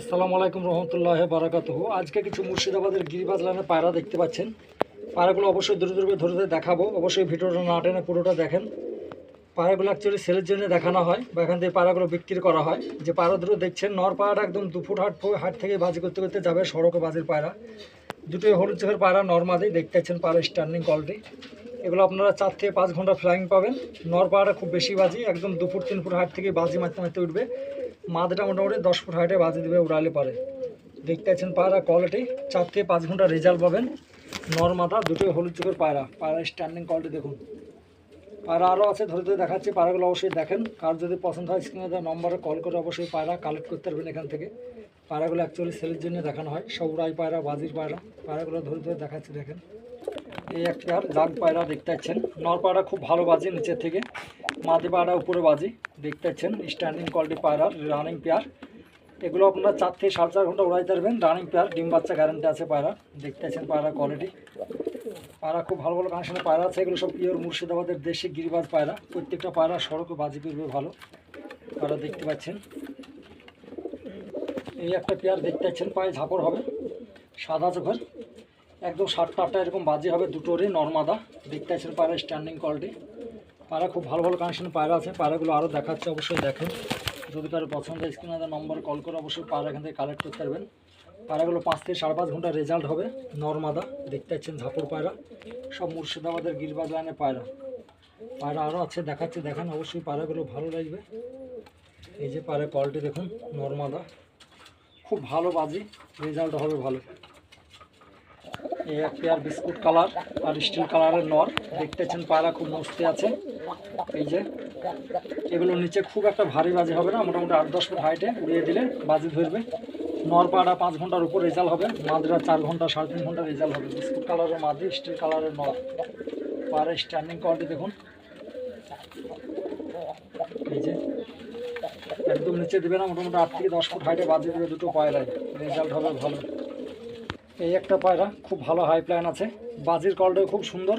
আসসালামু আলাইকুম রহমতুল্লাহ বারাকাত আজকে কিছু মুর্শিদাবাদের গিরিবাজ লাইনের পায়রা দেখতে পাচ্ছেন। পায়রাগুলো অবশ্যই দূরে দূরে ধরে ধরে দেখাবো। অবশ্যই ভিডিওটা না টেনে পুরোটা দেখেন। পায়রাগুলো অ্যাকচুয়ালি সেলের জন্য দেখানো হয় বা এখান থেকে পায়রাগুলো বিক্রি করা হয়। যে পায়রা দুটো দেখছেন, নর পায়রাটা একদম দু ফুট হাট হাট থেকে বাজি করতে করতে যাবে সড়কে বাজির পায়রা। দুটোই হলুদ চোখের পায়রা নর্মাদি দেখতে পাচ্ছেন পায়রা স্ট্যান্ডিং কোয়ালিটি এগুলো আপনারা চার থেকে পাঁচ ঘণ্টা ফ্লাইং পাবেন। নর পায়রাটা খুব বেশি বাজি, একদম দুপুর, তিন ফুট হাট থেকে বাজি মারতে মারতে উঠবে। মাদটা মোটামুটি দশ ফুট হাইটে বাজি দেবে, উড়ালে পারে। দেখতে পাচ্ছেন পায়রা কোয়ালিটি চার থেকে পাঁচ ঘণ্টা রেজাল্ট পাবেন। নর মাথা, দুটোই হলুদ চোখের পায়রা। পায়রা স্ট্যান্ডিং কোয়ালিটি দেখুন। পায়রা আরও আছে, ধরে ধরে দেখাচ্ছি, পায়রাগুলো অবশ্যই দেখেন। কার যদি পছন্দ হয় স্ক্রিনে দেওয়া নম্বরে কল করে অবশ্যই পায়রা কালেক্ট করতে পারবেন এখান থেকে। পায়রাগুলো অ্যাকচুয়ালি সেলের জন্য দেখানো হয়। সব উড়াই পায়রা, বাজির পায়রা। পায়রাগুলো ধরে ধরে দেখাচ্ছি, দেখেন। এই এক পেয়ার জাগ পায়রা দেখতে পাচ্ছেন। নর পায়রা খুব ভালো বাজে নিচের থেকে। মাদি পায়রা উপরে বাজি দেখতে পাচ্ছেন। স্ট্যান্ডিং কোয়ালিটি পায়রার রানিং পেয়ার এগুলো আপনারা চার থেকে সাড়ে চার ঘণ্টা উড়াইতে পারবেন। রানিং পেয়ার ডিম বাচ্চা গ্যারান্টি আছে পায়রা। দেখতে পাচ্ছেন পায়রা কোয়ালিটি পায়রা খুব ভালো ভালো কানেকশনের পায়রা আছে। এগুলো সব পিওর মুর্শিদাবাদের দেশি গিরিবাজ পায়রা। প্রত্যেকটা পায়রা সড়কে বাজি করবে ভালো। পায়রা দেখতে পাচ্ছেন। এই একটা পেয়ার দেখতে পাচ্ছেন। পায়ে ঝাপড় হবে। সাদা চোখের। একদম সাতটা আটটা এরকম বাজি হবে দুটোরই নর্মাদা। দেখতে আছেন পায়রা স্ট্যান্ডিং কোয়ালিটি পায়রা খুব ভালো ভালো কানেকশন পায়রা আছে। পায়রাগুলো আরও দেখাচ্ছে, অবশ্যই দেখেন। যদি কারও পছন্দ হয় স্ক্রিনে নম্বর কল করে অবশ্যই পায়রা এখান থেকে কালেক্ট করতে পারবেন। পায়রাগুলো পাঁচ থেকে সাড়ে পাঁচ ঘণ্টা রেজাল্ট হবে, নর্মাদা। দেখতে পাচ্ছেন ঝাপুর পায়রা। সব মুর্শিদাবাদের গিরবাজ লাইনের পায়রা। পায়রা আরও আছে, দেখাচ্ছে, দেখেন। অবশ্যই পায়রাগুলো ভালো লাগবে। এই যে পায়রা কোয়ালিটি দেখুন, নর্মাদা। খুব ভালো বাজি রেজাল্ট হবে ভালো। এই এক পেয়ার বিস্কুট কালার আর স্টিল কালারের নর। দেখতেছেন পায়রা খুব মস্তি আছে। এই যে এগুলো নিচে খুব একটা ভারী বাজি হবে না, মোটামুটি আট দশ ফুট হাইটে উড়িয়ে দিলে বাজি ধরবে। নর পাড়া পাঁচ ঘণ্টার উপর রেজাল্ট হবে, মাদরা চার ঘণ্টা, সাড়ে তিন ঘণ্টা রেজাল্ট হবে। বিস্কুট কালারের মাদি স্টিল কালারের নর। পাড়া স্ট্যান্ডিং কোয়ালিটি দেখুন। এই যে, একদম নিচে দেবে না, মোটামুটি আট থেকে দশ ফুট হাইটে বাজি দেবে দুটো পায়রায় রেজাল্ট হবে ভালো। এই একটা পায়রা, খুব ভালো হাই প্ল্যান আছে। বাজির কলটাও খুব সুন্দর।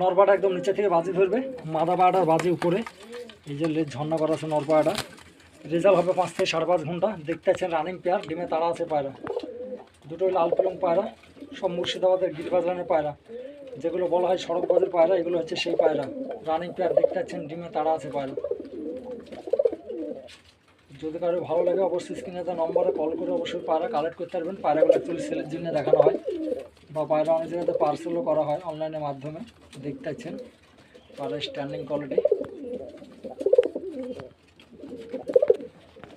নরপাটা একদম নিচে থেকে বাজি ধরবে। মাদা পাড়াটার বাজি উপরে। এই যে ঝর্ণা করা আছে নরপাড়াটা রেজাল্ট হবে পাঁচ থেকে সাড়ে পাঁচ ঘণ্টা। দেখতে আছেন রানিং পেয়ার ডিমে তারা আছে পায়রা। দুটোই লাল পেলং পায়রা, সব মুর্শিদাবাদের গিরিবাজ লাইনের পায়রা। যেগুলো বলা হয় সড়ক বাজের পায়রা, এগুলো হচ্ছে সেই পায়রা। রানিং পেয়ার দেখতে পাচ্ছেন ডিমে তারা আছে পায়রা। যদি কারও ভালো লাগে অবশ্যই স্ক্রিনে দেওয়া নম্বরে কল করে অবশ্যই পায়রা কালেক্ট করতে পারবেন। পায়রাগুলো অ্যাকচুয়ালি সেলের জন্য দেখানো হয় বা পায়রা অনেক জায়গাতে পার্সেলও করা হয় অনলাইনের মাধ্যমে, দেখতে পাচ্ছেন। পায়রা স্ট্যান্ডিং কোয়ালিটি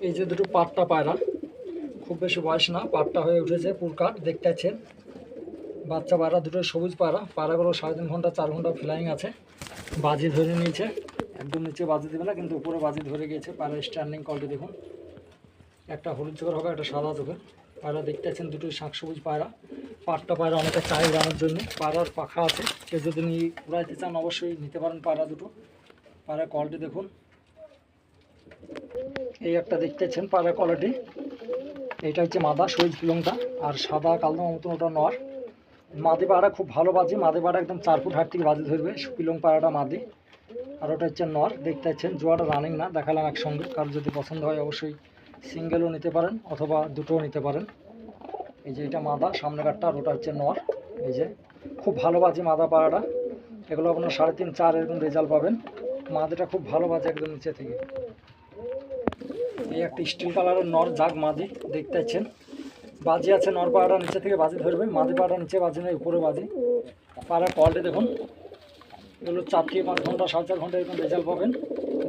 এই যে দুটো পাট্টা পায়রা, খুব বেশি বয়স না, পাট্টা হয়ে উঠেছে পুরকাট দেখতে পাচ্ছেন। বাচ্চা পায়রা, দুটো সবুজ পায়রা, পায়রাগুলো সাড়ে তিন ঘণ্টা, চার ঘণ্টা ফ্লাইং আছে, বাজি ধরে নিয়েছে। একদম নিচে বাজি দেবে না, কিন্তু উপরে বাজি ধরে গিয়েছে, পায়রা স্ট্যান্ডিং কোয়ালিটি দেখুন। একটা হলুদ চোখের হবে, একটা সাদা চোখের। পায়রা দেখতে পাচ্ছেন দুটোই শাক সবুজ পায়রা। পাটটা পায়রা অনেকটা চাই উড়ানোর জন্য। পায়রার পাখা আছে। কেউ যদি উড়াইতে চান, অবশ্যই নিতে পারেন পায়রা দুটো। পায়রা কোয়ালিটি দেখুন। এই একটা দেখতেছেন পায়রা কোয়ালিটি এটা হচ্ছে মাদা, সবুজ পিলংটা আর সাদা কালদমা মতন ওটা নর। মাদি পাড়া খুব ভালো বাজি। মাদি পাড়া একদম চার ফুট হাট থেকে বাজি ধরবে। পিলং পাড়াটা মাদি। আর ওটা হচ্ছে নর, দেখতে পাচ্ছেন, জোয়াটা রানিং না, দেখালাম একসঙ্গে। কারও যদি পছন্দ হয়, অবশ্যই সিঙ্গেলও নিতে পারেন, অথবা দুটোও নিতে পারেন। এই যে এটা মাদা, সামনে কাঠটা আর ওটা হচ্ছে নর। এই যে, খুব ভালো বাজে মাদা পাড়াটা। এগুলো আপনার সাড়ে তিন, চার এরকম রেজাল্ট পাবেন। মাদিটা খুব ভালো বাজে একদম নিচে থেকে। এই একটা স্টিল কালারের নর জাগ মাদি, দেখতে পাচ্ছেন। বাজি আছে নর পাড়াটা, নিচে থেকে বাজি ধরবে। মাদি পাড়াটা নিচে বাজি নেই উপরে বাজি। পাড়ার কোয়ালিটি দেখুন। এগুলো চার থেকে পাঁচ ঘণ্টা, সাড়ে চার ঘণ্টা এরকম রেজাল্ট পাবেন।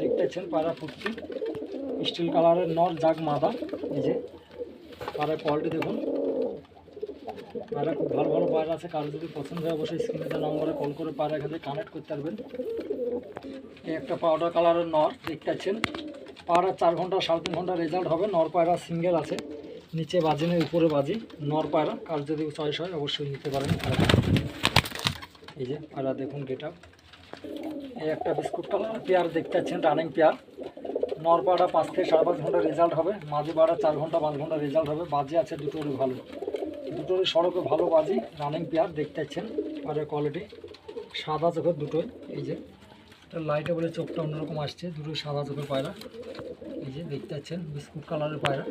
দেখতে পাচ্ছেন পায়রা ফুটকি স্টিল কালারের নর জাগ মাদা। এই যে পায়রার কোয়ালিটি দেখুন। পায়রা খুব ভালো ভালো পায়রা আছে। কারও যদি পছন্দ হয় অবশ্যই স্ক্রিনে দেওয়া নম্বরে কল করে পায়রা এখান কানেক্ট করতে পারবেন। এই একটা পাউডার কালারের নর দেখতে পাচ্ছেন পায়রা চার ঘণ্টা, সাড়ে তিন ঘণ্টা রেজাল্ট হবে। নর পায়রা সিঙ্গেল আছে। নিচে বাজি নেই, উপরে বাজি। নর পায়রা, কার যদি চয়েস হয় অবশ্যই নিতে পারেন এই যে পায়রা দেখুন গেটা এই একটা বিস্কুট পেয়ার দেখতে পাচ্ছেন রানিং পেয়ার নর পাড়া পাঁচ থেকে সাড়ে পাঁচ ঘণ্টা রেজাল্ট হবে। মাঝি পাড়া চার ঘণ্টা, পাঁচ ঘণ্টা রেজাল্ট হবে। বাজি আছে, দুটোরই ভালো। দুটোরই সড়কে ভালো বাজি রানিং পেয়ার দেখতে পাচ্ছেন, পাড়ের কোয়ালিটি সাদা চোখের দুটোই, এই যে। লাইটে বলে চোখটা অন্যরকম আসছে, দুটোই সাদা চোখের পায়রা। এই যে দেখতে পাচ্ছেন, বিস্কুট কালারের পায়রা।